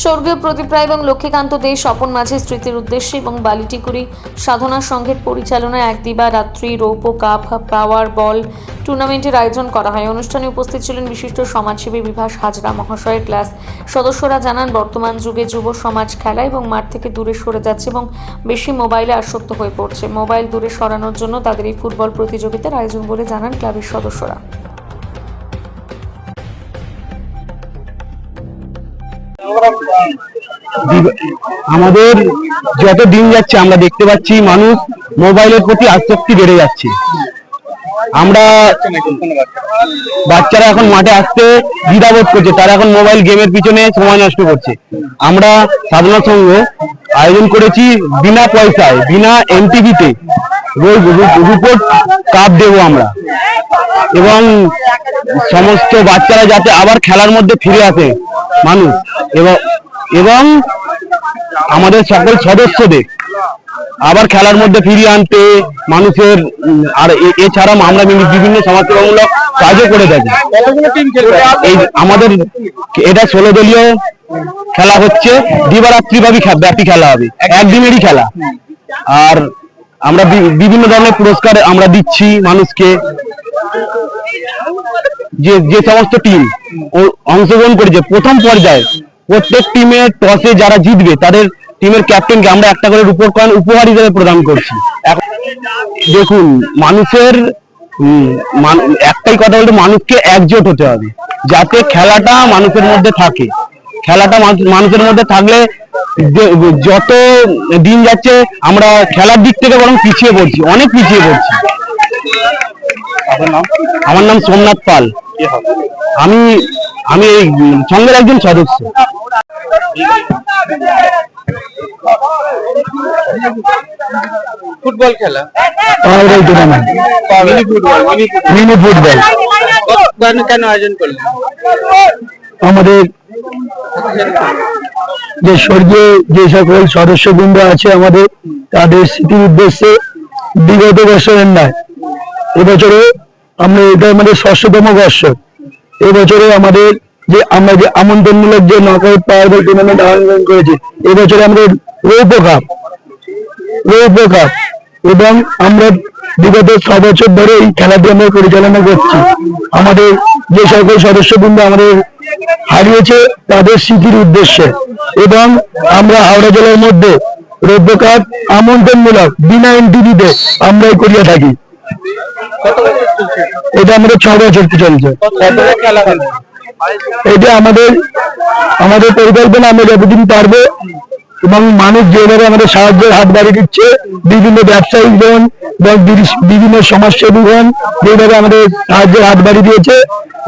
স্বর্গীয় প্রদীপ রায় এবং লক্ষ্মীকান্ত দে স্বপন মাঝে স্মৃতির উদ্দেশ্যে এবং বালিটিকুড়ি সাধনা সংঘের পরিচালনায় এক দিবা, রাত্রি, রৌপ্য, কাপ, পাওয়ার, বল টুর্নামেন্টের আয়োজন করা হয়। অনুষ্ঠানে উপস্থিত ছিলেন বিশিষ্ট সমাজসেবী বিভাস হাজরা মহাশয়ের ক্লাস সদস্যরা জানান, বর্তমান যুগে যুব সমাজ খেলা এবং মাঠ থেকে দূরে সরে যাচ্ছে এবং বেশি মোবাইলে আসক্ত হয়ে পড়ছে। মোবাইল দূরে সরানোর জন্য তাদের এই ফুটবল প্রতিযোগিতার আয়োজন বলে জানান ক্লাবের সদস্যরা। আমাদের যত দিন যাচ্ছে, আমরা দেখতে পাচ্ছি মানুষ মোবাইলের প্রতি আসক্তি বেড়ে যাচ্ছে। আমরা বাচ্চারা এখন মাঠে আসতে দ্বিধাবোধ করছে। তারা এখন মোবাইল গেমের পিছনে সময় নষ্ট করছে। আমরা সাধনা সংঘ আয়োজন করেছি বিনা পয়সায়, বিনা এনটিভিতে। রুপোর্ট কাপ দেবো আমরা। এবং সমস্ত বাচ্চারা যাতে আবার খেলার মধ্যে ফিরে আসে মানুষ। এবং এবং আমাদের সকল সদস্যদের। আবার খেলার মধ্যে ফিরিয়ে আনতে মানুষের, আর এ- এছাড়াও আমরা বিভিন্ন সমাজসেবামূলক কাজও করে থাকি। এই আমাদের, এটা ষোলো দলীয় খেলা হচ্ছে। দিবারাত্রি ব্যাপী খেলা হবে। একদিনেরই খেলা। আর আমরা বিভিন্ন ধরনের পুরস্কার আমরা দিচ্ছি মানুষকে। যে যে সমস্ত টিম অংশগ্রহণ করেছে, প্রথম পর্যায়ে প্রত্যেক টিমের টসে যারা জিতবে, তাদের টিমের ক্যাপ্টেনকে আমরা একটা করে রূপোর কয়েন উপহার হিসেবে প্রদান করছি। দেখুন, মানুষের একটাই কথা বলতে, মানুষকে একজোট হতে হবে, যাতে খেলাটা মানুষের মধ্যে থাকে। খেলাটা মানুষের মধ্যে থাকলে যত দিন যাচ্ছে, আমরা খেলার দিক থেকে বরং পিছিয়ে পড়ছি, অনেক পিছিয়ে পড়ছি। আমার নাম সোমনাথ পাল। আমি আমি এই সংঘের একজন সদস্য। ফুটবল খেলা? Tournament. Mini football mini football. Football. কেন আয়োজন করলেন? আমাদের যে স্বর্গীয় যে সকল সদস্যবৃন্দ আছে আমাদের তাদের স্মৃতির উদ্দেশ্যে বিগত বছরের নয় এবছরে আমরা এটা আমাদের ষষ্ঠতম বর্ষ। এবছরে আমাদের যে আমরা যে আমন্ত্রণমূলক যে নকআউট পাওয়ার টুর্নামেন্ট আয়োজন করেছি, এবছরে আমাদের রৌপ্য কাপ রৌপ্য কাপ। এবং আমরা বিগত ছ বছর ধরে এই খেলাটি আমরা পরিচালনা করছি। আমাদের যে সকল সদস্যবৃন্দ আমাদের হারিয়েছে তাদের স্মৃতির উদ্দেশ্যে। এবং আমরা হাওড়া জেলার মধ্যে রৌপ্য কাপ আমন্ত্রণমূলক বিনা এনটিভিতে আমরা করিয়া থাকি। এটা আমাদের ছ বছর চলছে এটা আমাদের আমাদের পরিকল্পনা, আমরা যতদিন পারব এবং মানুষ যেভাবে আমাদের সাহায্যের হাত বাড়িয়ে দিচ্ছে, বিভিন্ন বিভিন্ন বিভিন্ন সমাজসেবীগণ যেভাবে আমাদের সাহায্যের হাত বাড়িয়ে দিয়েছে,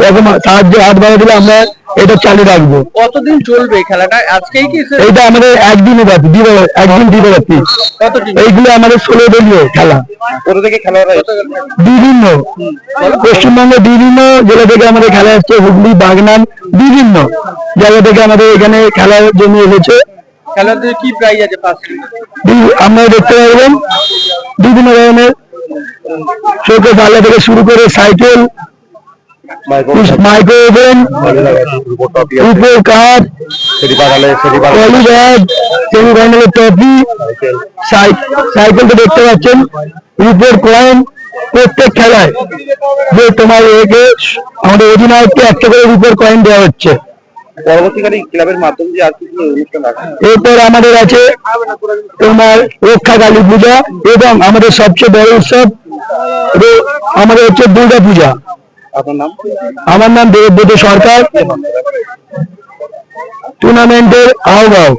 এরকম সাহায্যের হাত বাড়িয়ে দিলে আমরা এটা চালু রাখব। কতদিন চলবে খেলাটা? আজকেই কি শেষ? এইটা আমাদের একদিনে ব্যাপী দিবা- একদিন দিবারাত্রি কত এইগুলো আমাদের ষোলো দলীয় খেলা। কোথা থেকে খেলা বিভিন্ন। পশ্চিমবঙ্গের বিভিন্ন জেলা থেকে আমাদের খেলা আসছে হুগলি বাগনান বিভিন্ন জায়গা থেকে আমাদের এখানে খেলার জন্য এসেছে। খেলাতে কি প্রাইজ আছে আপনারা দেখতে পারবেন। বিভিন্ন ধরনের। চোখে পাল্লা থেকে শুরু করে সাইকেল মাইক্রো ওভেন উপর কাপ পলিব্যাগ সেমিফাইনালের ট্রফি সাইকেল তো দেখতে পাচ্ছেন। রূপের কয়েন প্রত্যেক খেলায় যে তোমার একে আমাদের অধিনায়ককে একটা করে কয়েন দেওয়া হচ্ছে। পরবর্তীকালে ক্লাবের মাধ্যমে যে আর কি কি অনুষ্ঠান আছে? এরপর আমাদের আছে তোমার রক্ষা কালী পূজা এবং আমাদের সবচেয়ে বড় উৎসব আমাদের হচ্ছে দুর্গা পূজা। আমার নাম দেবব্রত সরকার। টুর্নামেন্টের আহ্বায়ক।